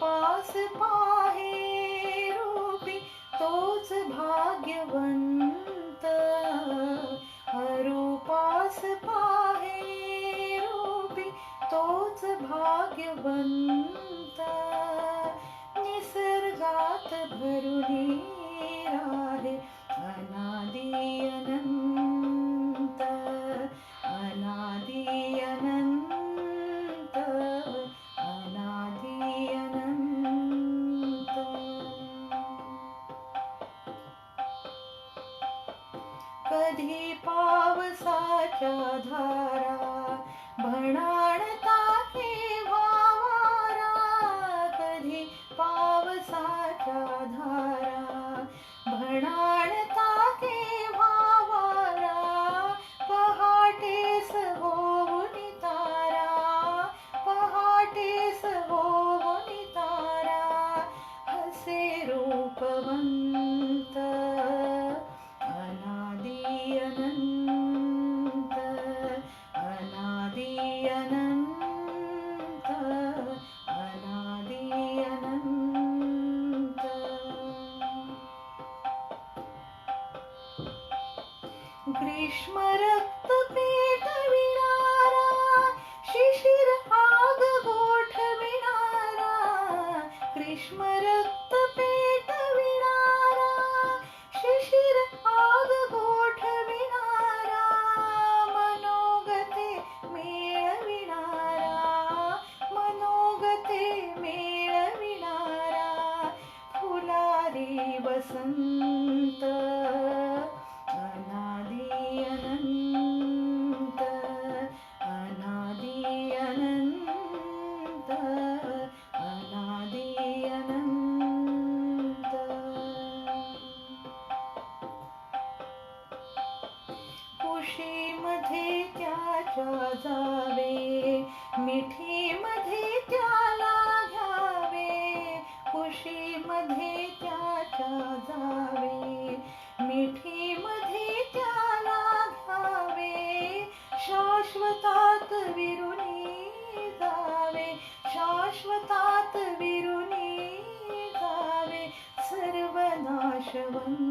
पास पाहे रूपी तोच भाग्यवंत. अरूपास पाहे रूपी तोच भाग्यवंत. निसर्गात भरुणी कधी पावसाच्या धारा क्रिष्म रक्त पीठ विनारा शिशिर आगोठ विनरा शिशिर आगोठ मनोगते मेलवि मनोगते मेल विनरा वसन्त त्याच्या जावे मिठीमध्ये त्याला घ्यावे कुशीमध्ये त्याच्या जावे मिठीमध्ये त्याला घ्यावे शाश्वतात विरुनी जावे, शाश्वतात विरुनी जावे, सर्वनाशवंत